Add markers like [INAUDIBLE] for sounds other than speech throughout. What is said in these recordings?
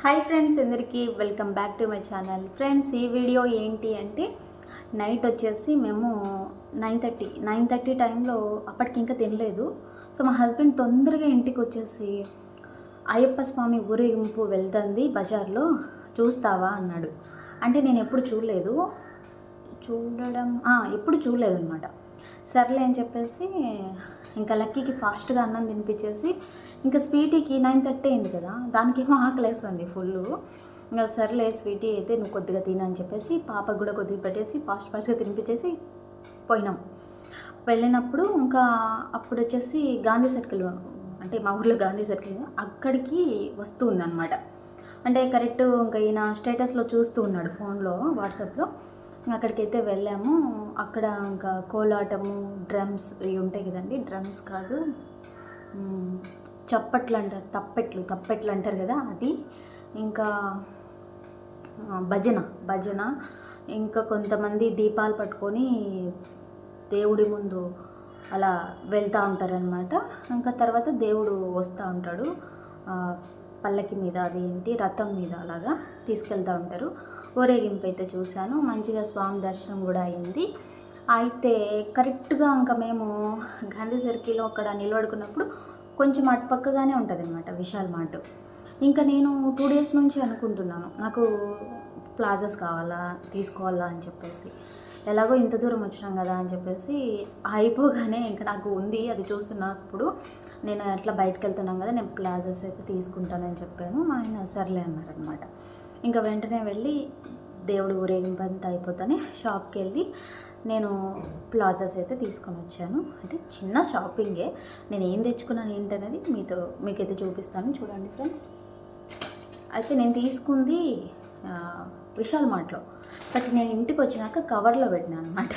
Hi friends అందరికీ welcome back to my channel friends ఈ video ఏంటి అంటే నైట్ వచ్చేసి మేము నైన్ థర్టీ నైన్ థర్టీ టైంలో అప్పటికి ఇంకా తినలేదు. సో మా హస్బెండ్ తొందరగా ఇంటికి వచ్చేసి అయ్యప్ప స్వామి ఊరేగింపు వెళ్తుంది బజార్లో చూస్తావా అన్నాడు. అంటే నేను ఎప్పుడు చూడలేదు. చూడడం ఎప్పుడు చూడలేదు అనమాట సర్లే అని చెప్పేసి ఇంకా లక్కీకి ఫాస్ట్గా అన్నం తినిపించేసి ఇంకా స్వీటీకి నైన్ థర్టీ అయింది కదా దానికేమో ఆకలేస్తుంది ఫుల్ ఇంకా సర్లే స్వీటీ అయితే నువ్వు కొద్దిగా తినని చెప్పేసి పాపకు కూడా కొద్దిగా పెట్టేసి ఫాస్ట్ ఫాస్ట్గా తినిపించేసి పోయినాం. వెళ్ళినప్పుడు ఇంకా అప్పుడు వచ్చేసి గాంధీ సర్కిల్ అంటే మా ఊర్లో గాంధీ సర్కిల్ అక్కడికి వస్తూ ఉందన్నమాట. అంటే కరెక్ట్ ఇంకా ఈయన స్టేటస్లో చూస్తూ ఉన్నాడు ఫోన్లో వాట్సాప్లో అక్కడికైతే వెళ్ళాము. అక్కడ ఇంకా కోలాటము డ్రమ్స్ ఇవి ఉంటాయి కదండి డ్రమ్స్ కాదు చప్పట్లు అంటారు తప్పెట్లు తప్పెట్లు అంటారు కదా అది. ఇంకా భజన భజన. ఇంకా కొంతమంది దీపాలు పట్టుకొని దేవుడి ముందు అలా వెళ్తూ ఉంటారనమాట ఇంకా తర్వాత దేవుడు వస్తూ ఉంటాడు. పల్లకి మీద అది ఏంటి రథం మీద అలాగా తీసుకెళ్తూ ఉంటారు. ఊరేగింపు అయితే చూశాను. మంచిగా స్వామి దర్శనం కూడా అయింది. అయితే కరెక్ట్గా ఇంకా మేము గాంధీ సర్కిల్లో అక్కడ నిలబడుకున్నప్పుడు కొంచెం అటుపక్కగానే ఉంటుంది అనమాట విశాల్ మార్ట్. ఇంకా నేను టూ డేస్ నుంచి అనుకుంటున్నాను నాకు ప్లాజాస్ కావాలా తీసుకోవాలా అని చెప్పేసి. ఎలాగో ఇంత దూరం వచ్చినాం కదా అని చెప్పేసి అయిపోగానే ఇంకా నాకు ఉంది అది చూస్తున్నప్పుడు నేను అట్లా బయటకు వెళ్తున్నాం కదా నేను ప్లాజాస్ అయితే తీసుకుంటానని చెప్పాను ఆయన సర్లే అన్నారనమాట ఇంకా వెంటనే వెళ్ళి దేవుడు ఊరేగింపు అంతా అయిపోతానే షాప్కి వెళ్ళి నేను ప్లాజాస్ అయితే తీసుకొని వచ్చాను. అంటే చిన్న షాపింగే. నేను ఏం తెచ్చుకున్నాను ఏంటనేది మీతో మీకైతే చూపిస్తాను. చూడండి ఫ్రెండ్స్. అయితే నేను తీసుకుంది విశాల్ మార్ట్లో. బట్ నేను ఇంటికి వచ్చినాక కవర్లో పెట్టినాను అనమాట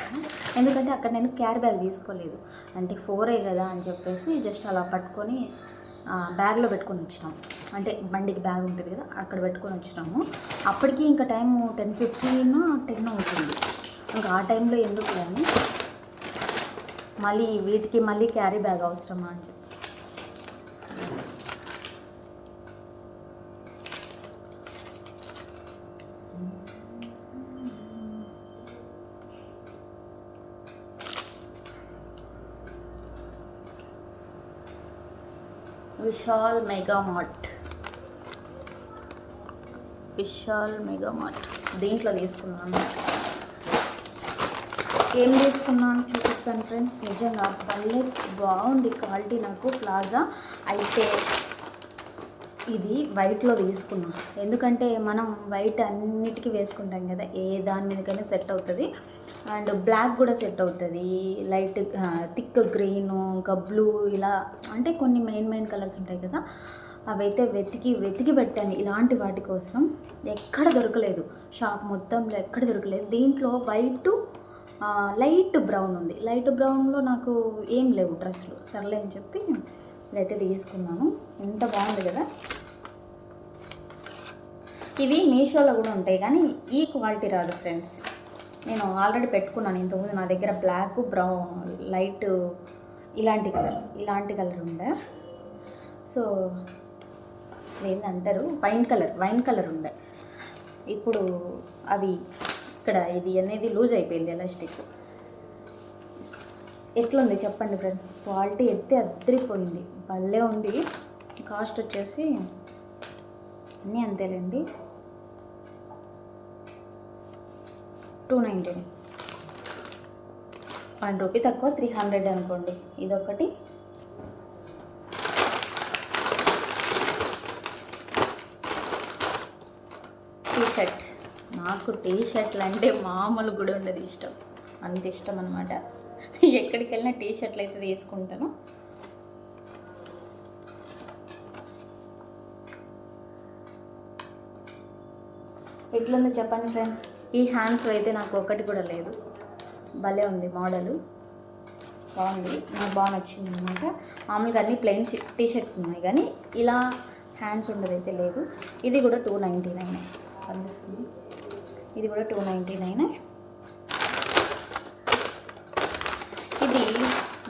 ఎందుకంటే అక్కడ నేను క్యారీ బ్యాగ్ తీసుకోలేదు. అంటే ఫోరే కదా అని చెప్పేసి జస్ట్ అలా పట్టుకొని బ్యాగ్లో పెట్టుకొని వచ్చినాం. అంటే బండికి బ్యాగ్ ఉంటుంది కదా అక్కడ పెట్టుకొని వచ్చినాము. అప్పటికి ఇంకా టైం టెన్ ఫిఫ్టీన్ టెన్ అవుతుంది. ఇంకా ఆ టైంలో ఎందుకు కానీ మళ్ళీ వీటికి మళ్ళీ క్యారీ బ్యాగ్ అవసరమా అని చెప్పి. Vishal mega mart Vishal mega mart దీంట్లో తీసుకున్నాను ఏం తీసుకున్నాను చూపిస్తాను ఫ్రెండ్స్. నిజంగా భలే బాగుంది క్వాలిటీ నాకు ప్లాజా. అయితే ఇది వైట్లో తీసుకున్నాం. ఎందుకంటే మనం వైట్ అన్నిటికీ వేసుకుంటాం కదా ఏ దాని మీదకైనా సెట్ అవుతుంది. అండ్ బ్లాక్ కూడా సెట్ అవుతుంది. లైట్ థిక్ గ్రీను ఇంకా బ్లూ ఇలా అంటే కొన్ని మెయిన్ మెయిన్ కలర్స్ ఉంటాయి కదా అవైతే వెతికి వెతికి పెట్టాను ఇలాంటి వాటి కోసం. ఎక్కడ దొరకలేదు. షాప్ మొత్తంలో ఎక్కడ దొరకలేదు. దీంట్లో వైట్ లైట్ బ్రౌన్ ఉంది. లైట్ బ్రౌన్లో నాకు ఏం లేవు డ్రెస్సులు. సర్లే అని చెప్పి ఇదైతే తీసుకున్నాను. ఎంత బాగుంది కదా. ఇవి మీషోలో కూడా ఉంటాయి కానీ ఈ క్వాలిటీ రాదు ఫ్రెండ్స్. నేను ఆల్రెడీ పెట్టుకున్నాను ఇంతకుముందు నా దగ్గర బ్లాక్ బ్రౌన్ లైట్ ఇలాంటి కలర్ ఇలాంటి కలర్ ఉండే. సో ఏంటంటారు వైన్ కలర్ వైన్ కలర్ ఉండే. ఇప్పుడు అవి ఇక్కడ ఇది అనేది లూజ్ అయిపోయింది ఎలాస్టిక్. ఎట్లుంది చెప్పండి ఫ్రెండ్స్? క్వాలిటీ ఎత్తే అద్దరిపోయింది. భలే ఉంది. కాస్ట్ వచ్చేసి అన్నీ అంతేలేండి. Two ninety. వన్ రూపీ తక్కువ త్రీ హండ్రెడ్ అనుకోండి. ఇదొకటి. T shirt. నాకు టీ షర్ట్లు అంటే మామూలు కూడా ఉండదు ఇష్టం. అంత ఇష్టం అనమాట ఎక్కడికి వెళ్ళినా టీ షర్ట్లు అయితే తీసుకుంటాను. ఎట్లుందో చెప్పండి ఫ్రెండ్స్? ఈ హ్యాండ్స్ అయితే నాకు ఒకటి కూడా లేదు. భలే ఉంది మోడలు. బాగుంది. నాకు బాగా నచ్చింది అనమాట మామూలుగా అన్ని ప్లెయిన్ టీ షర్ట్ ఉన్నాయి కానీ ఇలా హ్యాండ్స్ ఉండదైతే లేదు. ఇది కూడా టూ నైంటీ నైన్ కనిపిస్తుంది ఇది కూడా టూ నైంటీ నైన్ ఇది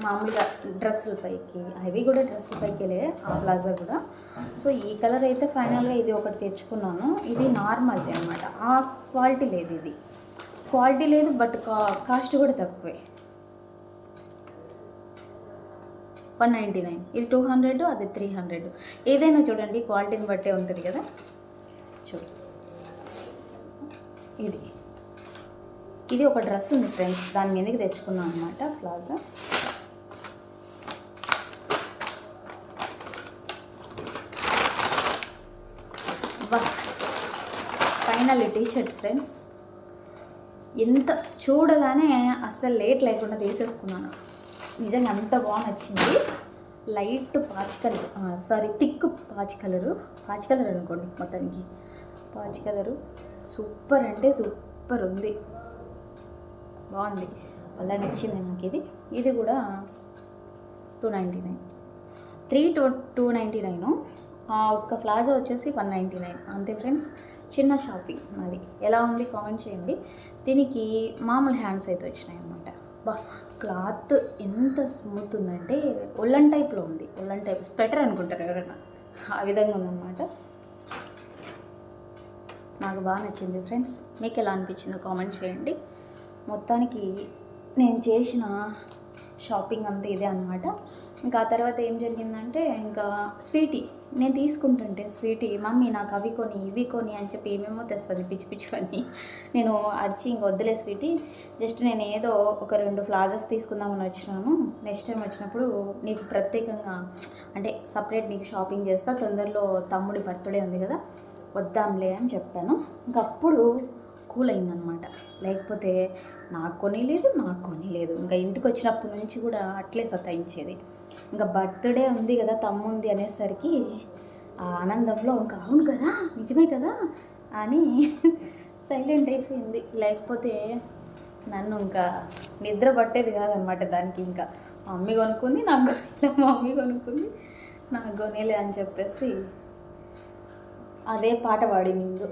మామూలుగా డ్రెస్సుల పైకి అవి కూడా డ్రెస్సుల పైకిలే ఆ ప్లాజా కూడా. సో ఈ కలర్ అయితే ఫైనల్గా ఇది ఒకటి తెచ్చుకున్నాను. ఇది నార్మల్ది అనమాట ఆ క్వాలిటీ లేదు ఇది. క్వాలిటీ లేదు బట్ కా కాస్ట్ కూడా తక్కువే. వన్ నైంటీ నైన్ ఇది టూ హండ్రెడ్ అది త్రీ హండ్రెడ్ ఏదైనా చూడండి క్వాలిటీని బట్టే ఉంటుంది కదా. చూడండి ఇది. ఇది ఒక డ్రెస్ ఉంది ఫ్రెండ్స్. దాని మీదకి తెచ్చుకున్నాం అనమాట plaza. Final T shirt friends. ఎంత చూడగానే అస్సలు లేట్ లేకుండా తీసేసుకున్నాను. నిజంగా అంత బాగా నచ్చింది. Light peach colour sorry thick peach colour. Peach colour అనుకోండి మొత్తానికి. పాచి కలరు. సూపర్ అంటే సూపర్ ఉంది. బాగుంది. అలా నచ్చింది నాకు ఇది. ఇది కూడా two ninety nine three two two ninety nine ఒక్క ప్లాజా వచ్చేసి వన్ నైంటీ నైన్ అంతే ఫ్రెండ్స్. చిన్న షాపింగ్ నాది ఎలా ఉంది కామెంట్ చేయండి. దీనికి మామూలు హ్యాండ్స్ అయితే వచ్చినాయి అనమాట బా క్లాత్ ఎంత స్మూత్ ఉందంటే ఉల్లన్ టైప్లో ఉంది. ఒల్లన్ టైప్. స్వెటర్ అనుకుంటారు ఎవరైనా. ఆ విధంగా ఉందన్నమాట. నాకు బాగా నచ్చింది ఫ్రెండ్స్. మీకు ఎలా అనిపించిందో కామెంట్ చేయండి. మొత్తానికి నేను చేసిన షాపింగ్ అంతా ఇదే అనమాట ఇంకా ఆ తర్వాత ఏం జరిగిందంటే ఇంకా స్వీటీ. నేను తీసుకుంటుంటే స్వీటీ మమ్మీ నాకు అవి కొని ఇవి కొని అని చెప్పి ఏమేమో తెస్తుంది పిచ్చి పిచ్చివన్నీ నేను అరిచి ఇంక వద్దులే స్వీటీ. జస్ట్ నేను ఏదో ఒక రెండు ఫ్లాజెస్ తీసుకుందామని వచ్చినాను. నెక్స్ట్ టైం వచ్చినప్పుడు నీకు ప్రత్యేకంగా అంటే సపరేట్ నీకు షాపింగ్ చేస్తా తొందరలో తమ్ముడి బర్త్డే ఉంది కదా వద్దాంలే అని చెప్పాను. ఇంకప్పుడు కూల్ అయిందనమాట లేకపోతే నాకు కొని లేదు నాకు కొని లేదు ఇంకా ఇంటికి వచ్చినప్పటి నుంచి కూడా అట్లే సతాయించేది. ఇంకా బర్త్డే ఉంది కదా తమ్ముంది అనేసరికి ఆ ఆనందంలో ఇంకా అవును కదా నిజమే కదా అని సైలెంట్ అయిపోయింది. లేకపోతే నన్ను ఇంకా నిద్ర పట్టేది కాదనమాట దానికి ఇంకా. మా మమ్మీ కొనుక్కుంది నాకు కొనిలే మా మమ్మీ కొనుక్కుంది నాకు కొనిలే అని చెప్పేసి అదే పాట పాడి ముందు.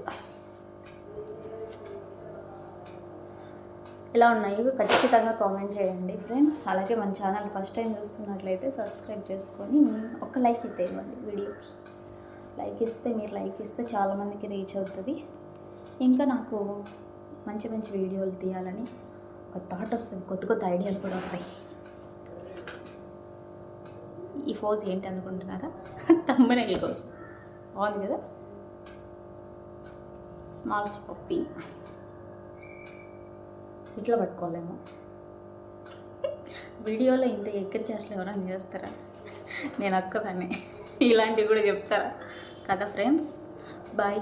ఎలా ఉన్నాయి? ఖచ్చితంగా కామెంట్ చేయండి ఫ్రెండ్స్. అలాగే మన ఛానల్ ఫస్ట్ టైం చూస్తున్నట్లయితే సబ్స్క్రైబ్ చేసుకొని ఒక లైక్ ఇస్తే ఇవ్వండి వీడియోకి. లైక్ ఇస్తే మీరు లైక్ ఇస్తే చాలామందికి రీచ్ అవుతుంది. ఇంకా నాకు మంచి మంచి వీడియోలు తీయాలని ఒక థాట్ వస్తుంది. కొత్త కొత్త ఐడియాలు కూడా వస్తాయి. ఈ ఫోజ్ ఏంటి అనుకుంటున్నారా? [LAUGHS] తమ్మనే ఫోజ్ బాగుంది కదా? స్మాల్ పప్పి ఇట్లా పట్టుకోలేము. వీడియోలో ఇంత ఎక్కడి చేష్టలు ఎవరైనా చేస్తారా? నేను అక్కదాన్ని ఇలాంటివి కూడా చెప్తారా? కదా ఫ్రెండ్స్ బాయ్